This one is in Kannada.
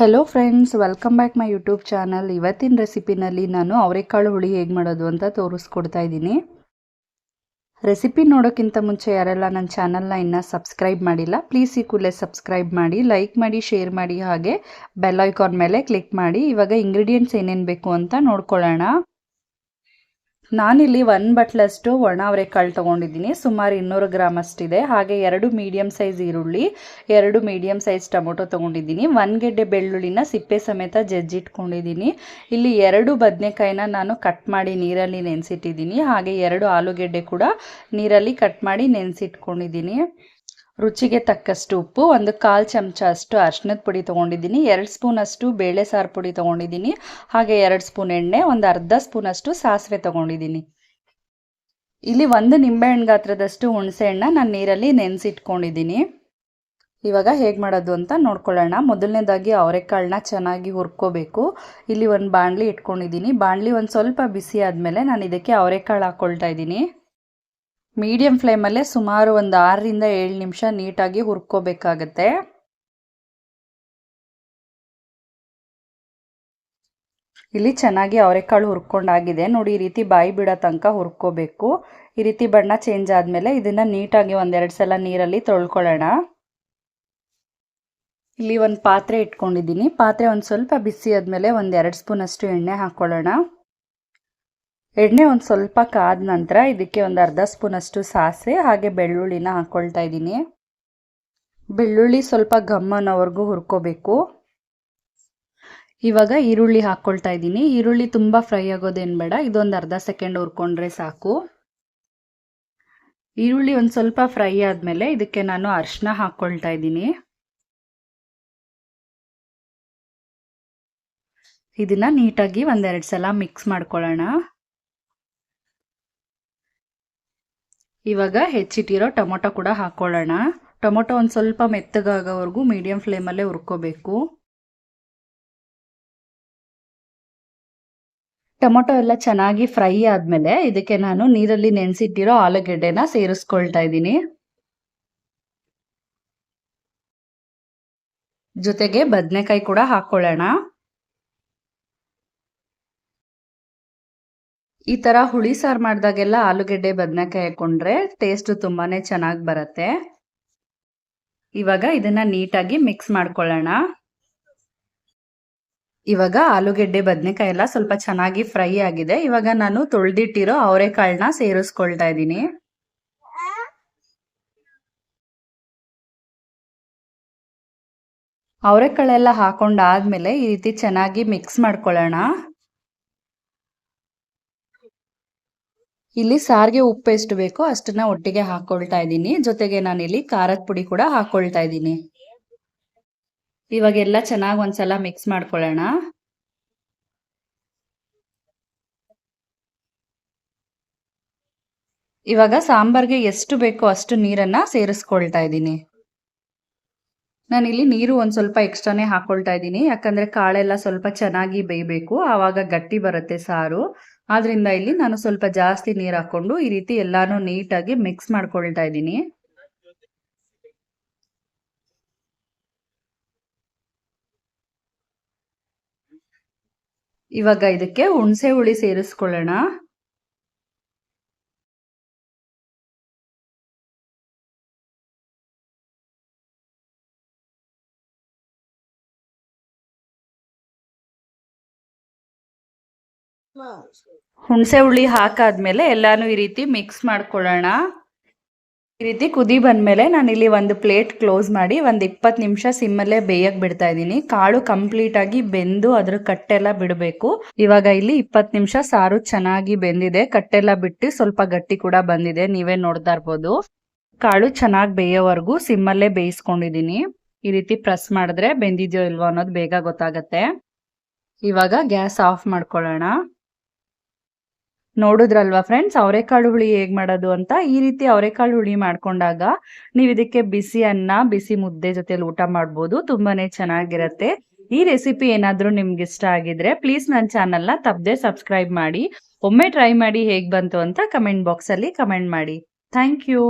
Hello friends welcome back my YouTube channel ಇವತ್ತಿನ ರೆಸಿಪಿನಲ್ಲಿ ನಾನು ಅವರೆಕಾಳು ಹುಳಿ ಹೇಗೆ ಮಾಡೋದು ಅಂತ ತೋರಿಸ್ಕೊಡ್ತಾ ಇದ್ದೀನಿ. ರೆಸಿಪಿ ನೋಡೋಕ್ಕಿಂತ ಮುಂಚೆ ಯಾರೆಲ್ಲ ನನ್ನ ಚಾನಲ್ನ ಇನ್ನೂ ಸಬ್ಸ್ಕ್ರೈಬ್ ಮಾಡಿಲ್ಲ ಪ್ಲೀಸ್ ಈ ಕೂಡಲೇ ಸಬ್ಸ್ಕ್ರೈಬ್ ಮಾಡಿ ಲೈಕ್ ಮಾಡಿ ಶೇರ್ ಮಾಡಿ, ಹಾಗೆ ಬೆಲ್ ಐಕಾನ್ ಮೇಲೆ ಕ್ಲಿಕ್ ಮಾಡಿ. ಇವಾಗ ಇಂಗ್ರೀಡಿಯೆಂಟ್ಸ್ ಏನೇನು ಬೇಕು ಅಂತ ನೋಡ್ಕೊಳ್ಳೋಣ. ನಾನಿಲ್ಲಿ ಒನ್ ಬಟ್ಲಷ್ಟು ಒಣ ಅವರೆಕಾಳು ತೊಗೊಂಡಿದ್ದೀನಿ. ಸುಮಾರು ಇನ್ನೂರು ಗ್ರಾಮ್ ಅಷ್ಟಿದೆ. ಹಾಗೆ ಎರಡು ಮೀಡಿಯಮ್ ಸೈಜ್ ಈರುಳ್ಳಿ, ಎರಡು ಮೀಡಿಯಮ್ ಸೈಜ್ ಟೊಮೊಟೊ ತೊಗೊಂಡಿದ್ದೀನಿ. ಒಂದು ಗೆಡ್ಡೆ ಬೆಳ್ಳುಳ್ಳಿನ ಸಿಪ್ಪೆ ಸಮೇತ ಜಜ್ಜಿಟ್ಕೊಂಡಿದ್ದೀನಿ. ಇಲ್ಲಿ ಎರಡು ಬದನೆಕಾಯಿನ ನಾನು ಕಟ್ ಮಾಡಿ ನೀರಲ್ಲಿ ನೆನೆಸಿಟ್ಟಿದ್ದೀನಿ. ಹಾಗೆ ಎರಡು ಆಲೂಗೆಡ್ಡೆ ಕೂಡ ನೀರಲ್ಲಿ ಕಟ್ ಮಾಡಿ ನೆನೆಸಿಟ್ಕೊಂಡಿದ್ದೀನಿ. ರುಚಿಗೆ ತಕ್ಕಷ್ಟು ಉಪ್ಪು, ಒಂದು ಕಾಲು ಚಮಚ ಅಷ್ಟು ಅರ್ಶಿನದ ಪುಡಿ ತೊಗೊಂಡಿದ್ದೀನಿ, ಎರಡು ಸ್ಪೂನ್ ಅಷ್ಟು ಬೇಳೆ ಸಾರು ಪುಡಿ ತೊಗೊಂಡಿದ್ದೀನಿ, ಹಾಗೆ ಎರಡು ಸ್ಪೂನ್ ಎಣ್ಣೆ, ಒಂದು ಅರ್ಧ ಸ್ಪೂನ್ ಅಷ್ಟು ಸಾಸಿವೆ ತೊಗೊಂಡಿದ್ದೀನಿ. ಇಲ್ಲಿ ಒಂದು ನಿಂಬೆಹಣ್ಣು ಗಾತ್ರದಷ್ಟು ಹುಣಸೆ ಹಣ್ಣ ನಾನು ನೀರಲ್ಲಿ ನೆನೆಸಿಟ್ಕೊಂಡಿದ್ದೀನಿ. ಇವಾಗ ಹೇಗೆ ಮಾಡೋದು ಅಂತ ನೋಡ್ಕೊಳ್ಳೋಣ. ಮೊದಲನೇದಾಗಿ ಅವರೆಕಾಳನ್ನ ಚೆನ್ನಾಗಿ ಹುರ್ಕೋಬೇಕು. ಇಲ್ಲಿ ಒಂದು ಬಾಣಲಿ ಇಟ್ಕೊಂಡಿದ್ದೀನಿ. ಬಾಣಲಿ ಒಂದು ಸ್ವಲ್ಪ ಬಿಸಿ ಆದಮೇಲೆ ನಾನು ಇದಕ್ಕೆ ಅವರೆಕಾಳು ಹಾಕ್ಕೊಳ್ತಾ ಇದ್ದೀನಿ. ಮೀಡಿಯಂ ಫ್ಲೇಮಲ್ಲೇ ಸುಮಾರು ಒಂದು ಆರರಿಂದ ಏಳು ನಿಮಿಷ ನೀಟಾಗಿ ಹುರ್ಕೋಬೇಕಾಗತ್ತೆ. ಇಲ್ಲಿ ಚೆನ್ನಾಗಿ ಅವರೆಕಾಳು ಹುರ್ಕೊಂಡಾಗಿದೆ. ನೋಡಿ, ಈ ರೀತಿ ಬಾಯಿ ಬಿಡೋ ತನಕ ಹುರ್ಕೋಬೇಕು. ಈ ರೀತಿ ಬಣ್ಣ ಚೇಂಜ್ ಆದಮೇಲೆ ಇದನ್ನು ನೀಟಾಗಿ ಒಂದೆರಡು ಸಲ ನೀರಲ್ಲಿ ತೊಳ್ಕೊಳ್ಳೋಣ. ಇಲ್ಲಿ ಒಂದು ಪಾತ್ರೆ ಇಟ್ಕೊಂಡಿದ್ದೀನಿ. ಪಾತ್ರೆ ಒಂದು ಸ್ವಲ್ಪ ಬಿಸಿ ಆದಮೇಲೆ ಒಂದೆರಡು ಸ್ಪೂನಷ್ಟು ಎಣ್ಣೆ ಹಾಕ್ಕೊಳ್ಳೋಣ ಎಣ್ಣೆ ಒಂದು ಸ್ವಲ್ಪ ಕಾದ ನಂತರ ಇದಕ್ಕೆ ಒಂದು ಅರ್ಧ ಸ್ಪೂನಷ್ಟು ಸಾಸಿವೆ, ಹಾಗೆ ಬೆಳ್ಳುಳ್ಳಿನ ಹಾಕ್ಕೊಳ್ತಾ ಇದ್ದೀನಿ. ಬೆಳ್ಳುಳ್ಳಿ ಸ್ವಲ್ಪ ಗಮ್ಮನವರೆಗೂ ಹುರ್ಕೋಬೇಕು. ಇವಾಗ ಈರುಳ್ಳಿ ಹಾಕ್ಕೊಳ್ತಾ ಇದ್ದೀನಿ. ಈರುಳ್ಳಿ ತುಂಬ ಫ್ರೈ ಆಗೋದೇನು ಬೇಡ, ಇದೊಂದು ಅರ್ಧ ಸೆಕೆಂಡ್ ಹುರ್ಕೊಂಡ್ರೆ ಸಾಕು. ಈರುಳ್ಳಿ ಒಂದು ಸ್ವಲ್ಪ ಫ್ರೈ ಆದಮೇಲೆ ಇದಕ್ಕೆ ನಾನು ಅರಿಶಿನ ಹಾಕ್ಕೊಳ್ತಾ ಇದ್ದೀನಿ. ಇದನ್ನು ನೀಟಾಗಿ ಒಂದೆರಡು ಸಲ ಮಿಕ್ಸ್ ಮಾಡ್ಕೊಳ್ಳೋಣ. ಇವಾಗ ಹೆಚ್ಚಿಟ್ಟಿರೋ ಟೊಮೊಟೊ ಕೂಡ ಹಾಕ್ಕೊಳ್ಳೋಣ ಟೊಮೊಟೊ ಒಂದು ಸ್ವಲ್ಪ ಮೆತ್ತಗಾಗೋವರೆಗೂ ಮೀಡಿಯಂ ಫ್ಲೇಮಲ್ಲೇ ಹುರ್ಕೋಬೇಕು. ಟೊಮೊಟೊ ಎಲ್ಲ ಚೆನ್ನಾಗಿ ಫ್ರೈ ಆದಮೇಲೆ ಇದಕ್ಕೆ ನಾನು ನೀರಲ್ಲಿ ನೆನೆಸಿಟ್ಟಿರೋ ಆಲೂಗೆಡ್ಡೆನ ಸೇರಿಸ್ಕೊಳ್ತಾ ಇದ್ದೀನಿ. ಜೊತೆಗೆ ಬದನೆಕಾಯಿ ಕೂಡ ಹಾಕ್ಕೊಳ್ಳೋಣ ಈ ಥರ ಹುಳಿ ಸಾರು ಮಾಡಿದಾಗೆಲ್ಲ ಆಲೂಗೆಡ್ಡೆ, ಬದನೆಕಾಯಿ ಹಾಕೊಂಡ್ರೆ ಟೇಸ್ಟ್ ತುಂಬಾ ಚೆನ್ನಾಗಿ ಬರುತ್ತೆ. ಇವಾಗ ಇದನ್ನ ನೀಟಾಗಿ ಮಿಕ್ಸ್ ಮಾಡ್ಕೊಳ್ಳೋಣ. ಇವಾಗ ಆಲೂಗೆಡ್ಡೆ, ಬದನೆಕಾಯಿ ಎಲ್ಲ ಸ್ವಲ್ಪ ಚೆನ್ನಾಗಿ ಫ್ರೈ ಆಗಿದೆ. ಇವಾಗ ನಾನು ತೊಳೆದಿಟ್ಟಿರೋ ಅವರೆಕಾಳನ್ನ ಸೇರಿಸ್ಕೊಳ್ತಾ ಇದ್ದೀನಿ. ಅವರೆಕಾಳೆಲ್ಲ ಹಾಕೊಂಡಾದ್ಮೇಲೆ ಈ ರೀತಿ ಚೆನ್ನಾಗಿ ಮಿಕ್ಸ್ ಮಾಡ್ಕೊಳ್ಳೋಣ. ಇಲ್ಲಿ ಸಾರಿಗೆ ಉಪ್ಪು ಎಷ್ಟು ಬೇಕೋ ಅಷ್ಟನ್ನ ಒಟ್ಟಿಗೆ ಹಾಕೊಳ್ತಾ ಇದ್ದೀನಿ. ಜೊತೆಗೆ ನಾನಿಲ್ಲಿ ಖಾರದ ಪುಡಿ ಕೂಡ ಹಾಕೊಳ್ತಾ ಇದ್ದೀನಿ. ಇವಾಗೆಲ್ಲ ಚೆನ್ನಾಗಿ ಒಂದ್ಸಲ ಮಿಕ್ಸ್ ಮಾಡ್ಕೊಳ್ಳೋಣ. ಇವಾಗ ಸಾಂಬಾರ್ಗೆ ಎಷ್ಟು ಬೇಕೋ ಅಷ್ಟು ನೀರನ್ನ ಸೇರಿಸ್ಕೊಳ್ತಾ ಇದ್ದೀನಿ. ನಾನಿಲ್ಲಿ ನೀರು ಒಂದು ಸ್ವಲ್ಪ ಎಕ್ಸ್ಟ್ರಾನೇ ಹಾಕೊಳ್ತಾ ಇದ್ದೀನಿ. ಯಾಕಂದ್ರೆ ಕಾಳೆಲ್ಲ ಸ್ವಲ್ಪ ಚೆನ್ನಾಗಿ ಬೇಯಬೇಕು. ಆವಾಗ ಗಟ್ಟಿ ಬರುತ್ತೆ ಸಾರು. ಆದ್ರಿಂದ ಇಲ್ಲಿ ನಾನು ಸ್ವಲ್ಪ ಜಾಸ್ತಿ ನೀರು ಹಾಕೊಂಡು ಈ ರೀತಿ ಎಲ್ಲಾನು ನೀಟಾಗಿ ಮಿಕ್ಸ್ ಮಾಡ್ಕೊಳ್ತಾ ಇದ್ದೀನಿ. ಇವಾಗ ಇದಕ್ಕೆ ಹುಣಸೆ ಹುಳಿ ಸೇರಿಸ್ಕೊಳ್ಳೋಣ. ಹುಣಸೆ ಹುಳಿ ಹಾಕಾದ್ಮೇಲೆ ಎಲ್ಲಾನು ಈ ರೀತಿ ಮಿಕ್ಸ್ ಮಾಡ್ಕೊಳ್ಳೋಣ. ಈ ರೀತಿ ಕುದಿ ಬಂದ್ಮೇಲೆ ನಾನು ಇಲ್ಲಿ ಒಂದು ಪ್ಲೇಟ್ ಕ್ಲೋಸ್ ಮಾಡಿ ಒಂದು ಇಪ್ಪತ್ತು ನಿಮಿಷ ಸಿಮ್ಮಲ್ಲೇ ಬೇಯಕ್ಕೆ ಬಿಡ್ತಾ ಇದ್ದೀನಿ. ಕಾಳು ಕಂಪ್ಲೀಟ್ ಆಗಿ ಬೆಂದು ಅದ್ರ ಕಟ್ಟೆಲ್ಲ ಬಿಡಬೇಕು. ಇವಾಗ ಇಲ್ಲಿ ಇಪ್ಪತ್ತು ನಿಮಿಷ ಸಾರು ಚೆನ್ನಾಗಿ ಬೆಂದಿದೆ. ಕಟ್ಟೆಲ್ಲ ಬಿಟ್ಟು ಸ್ವಲ್ಪ ಗಟ್ಟಿ ಕೂಡ ಬಂದಿದೆ. ನೀವೇ ನೋಡ್ತಾ ಇರ್ಬೋದು. ಕಾಳು ಚೆನ್ನಾಗಿ ಬೇಯೋವರೆಗೂ ಸಿಮ್ಮಲ್ಲೇ ಬೇಯಿಸ್ಕೊಂಡಿದ್ದೀನಿ. ಈ ರೀತಿ ಪ್ರೆಸ್ ಮಾಡಿದ್ರೆ ಬೆಂದಿದ್ಯೋ ಇಲ್ವೋ ಅನ್ನೋದು ಬೇಗ ಗೊತ್ತಾಗತ್ತೆ. ಇವಾಗ ಗ್ಯಾಸ್ ಆಫ್ ಮಾಡ್ಕೊಳ್ಳೋಣ. ನೋಡಿದ್ರಲ್ವಾ ಫ್ರೆಂಡ್ಸ್ ಅವರೆಕಾಳು ಹುಳಿ ಹೇಗೆ ಮಾಡೋದು ಅಂತ ಈ ರೀತಿ ಅವರೆಕಾಳು ಹುಳಿ ಮಾಡ್ಕೊಂಡಾಗ ನೀವು ಇದಕ್ಕೆ ಬಿಸಿ ಅನ್ನ, ಬಿಸಿ ಮುದ್ದೆ ಜೊತೆಲಿ ಊಟ ಮಾಡ್ಬೋದು. ತುಂಬಾನೇ ಚೆನ್ನಾಗಿರತ್ತೆ. ಈ ರೆಸಿಪಿ ಏನಾದರೂ ನಿಮ್ಗೆ ಇಷ್ಟ ಆಗಿದ್ರೆ ಪ್ಲೀಸ್ ನನ್ನ ಚಾನಲ್ನ ತಪ್ಪದೆ ಸಬ್ಸ್ಕ್ರೈಬ್ ಮಾಡಿ. ಒಮ್ಮೆ ಟ್ರೈ ಮಾಡಿ ಹೇಗೆ ಬಂತು ಅಂತ ಕಮೆಂಟ್ ಬಾಕ್ಸಲ್ಲಿ ಕಮೆಂಟ್ ಮಾಡಿ. Thank you